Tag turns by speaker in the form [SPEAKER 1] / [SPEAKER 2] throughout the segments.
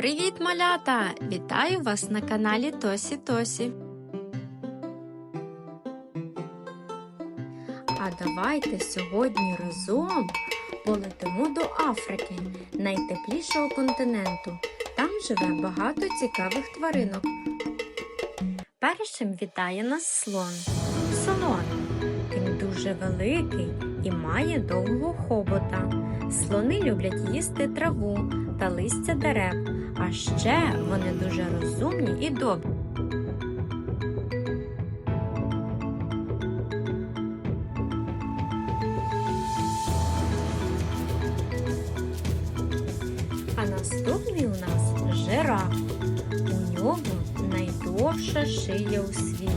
[SPEAKER 1] Привіт, малята! Вітаю вас на каналі Тосі Тосі. А давайте сьогодні разом полетимо до Африки, найтеплішого континенту. Там живе багато цікавих тваринок. Першим вітає нас слон. Слон. Він дуже великий і має довгого хобота. Слони люблять їсти траву та листя дерев, а ще вони дуже розумні і добрі. А наступний у нас жираф. У нього найдовша шия у світі.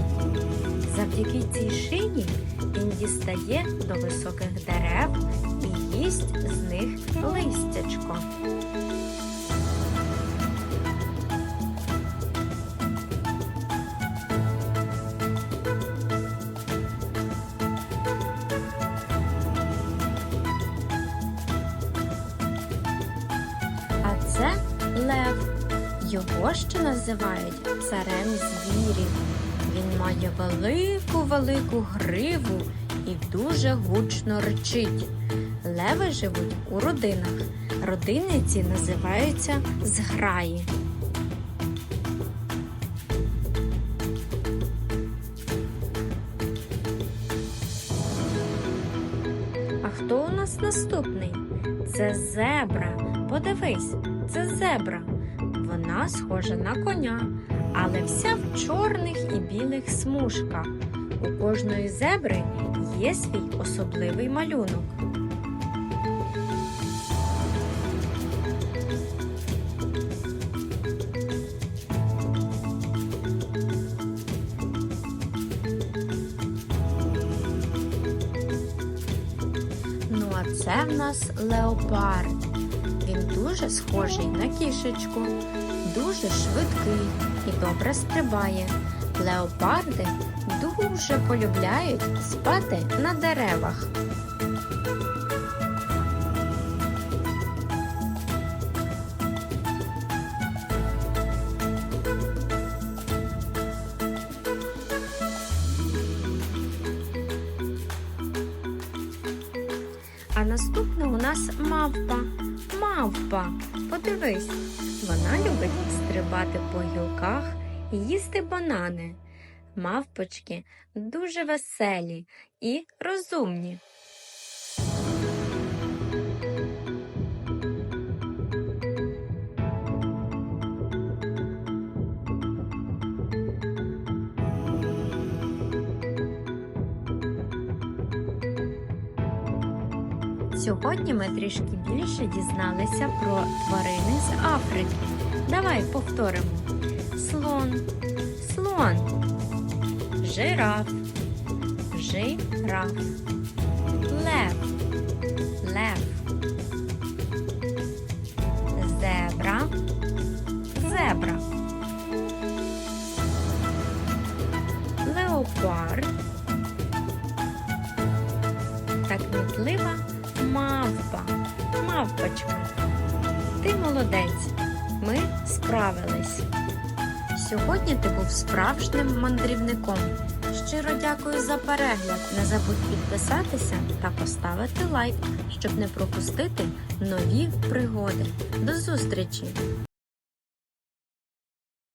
[SPEAKER 1] Завдяки цій шиї він дістає до високих дерев і їсть з них листячко. Лев. Його ще називають царем звірів. Він має велику велику гриву і дуже гучно речить. Леви живуть у родинах. Родини ці називаються зграї. А хто у нас наступний? Це зебра. Подивись, це зебра. Вона схожа на коня, але вся в чорних і білих смужках. У кожної зебри є свій особливий малюнок. Ну а це в нас леопард. Дуже схожий на кішечку, дуже швидкий і добре стрибає. Леопарди дуже полюбляють спати на деревах. А наступне у нас мавпа. Мавпа. Подивись, вона любить стрибати по гілках і їсти банани. Мавпочки дуже веселі і розумні. Сьогодні ми трішки більше дізналися про тварини з Африки. Давай повторимо: слон, слон, жираф, жираф, лев, лев, зебра, зебра, леопард. Та кмітлива мавпа, мавпочка. Ти молодець. Ми справились. Сьогодні ти був справжнім мандрівником. Щиро дякую за перегляд. Не забудь підписатися та поставити лайк, щоб не пропустити нові пригоди. До зустрічі!